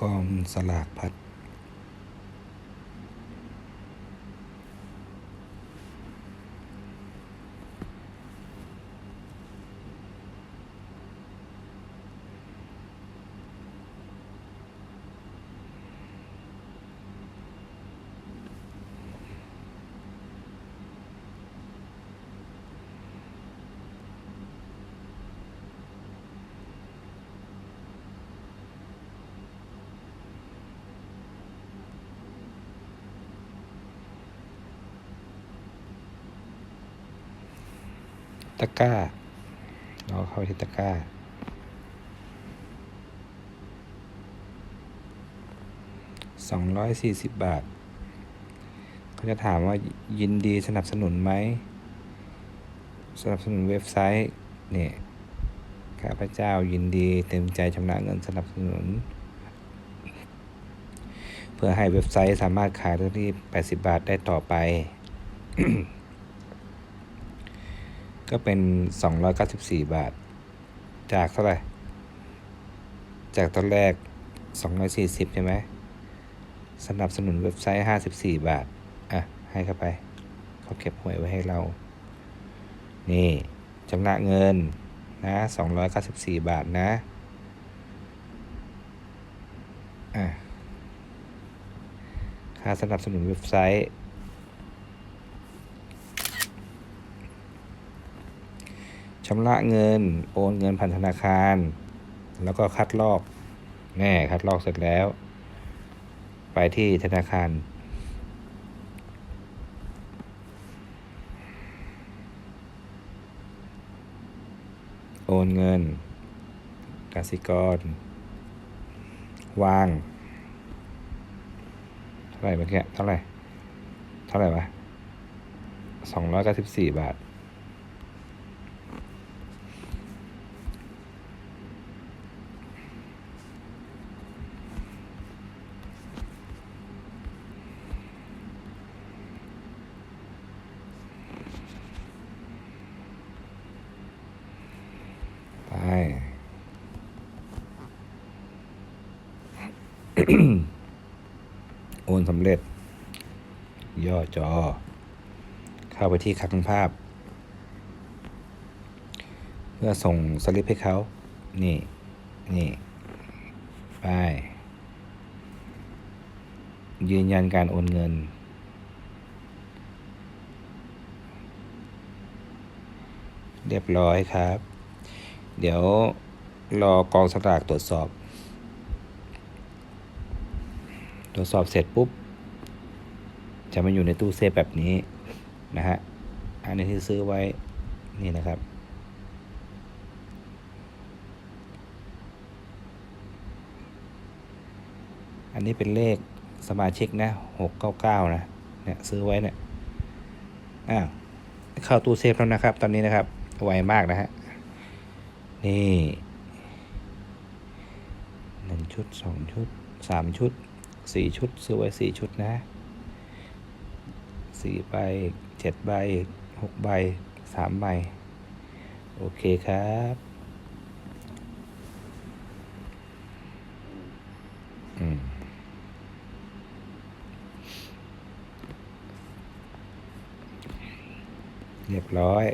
กองสลากพัด ตะกร้าเราเข้าไปที่ตะกร้า สองร้อยสี่สิบบาท เขาจะถามว่ายินดีสนับสนุนไหม สนับสนุนเว็บไซต์เนี่ยข้าพเจ้ายินดีเต็มใจชำระเงินสนับสนุน เพื่อให้เว็บไซต์สามารถขายได้ที่80 บาทได้ต่อไป ก็เป็น 294 บาท จากเท่าไหร่ จากตอนแรก 240 ใช่ไหมสนับสนุนเว็บไซต์ 54 บาท อะ ให้เข้าไป เขาเก็บหวยไว้ให้เรา นี่ชำระเงินนะ 294 บาทนะ อะ ค่าสนับสนุนเว็บไซต์ ชำระเงิน โอนเงินผ่านธนาคาร แล้วก็คัดลอกแน่คัดลอกเสร็จแล้ว ไปที่ธนาคาร โอนเงินกสิกร วาง เท่าไหร่เมื่อกี้เท่าไหร่ เท่าไหร่วะสองร้อยเก้าสิบสี่บาท ไป โอนสำเร็จ ย่อจอ เข้าไปที่คลังภาพ เพื่อส่งสลิปให้เขา นี่ นี่ ไป ยืนยันการโอนเงินเรียบร้อยครับ เดี๋ยวรอกองสลากตรวจสอบ ตรวจสอบเสร็จปุ๊บ จะมาอยู่ในตู้เซฟแบบนี้นะฮะ อันนี้ที่ซื้อไว้นี่นะครับ อันนี้เป็นเลขสมาชิกนะหกเก้าเก้านะ เนี่ยซื้อไว้เนี่ย อ้าว เข้าตู้เซฟแล้วนะครับ ตอนนี้นะครับ ไวมากนะฮะ นี่หนึ่งชุดสองชุดสามชุดสี่ชุดซื้อไว้สี่ชุดนะสี่ใบเจ็ดใบหกใบสามใบ โอเคครับอืมเรียบร้อย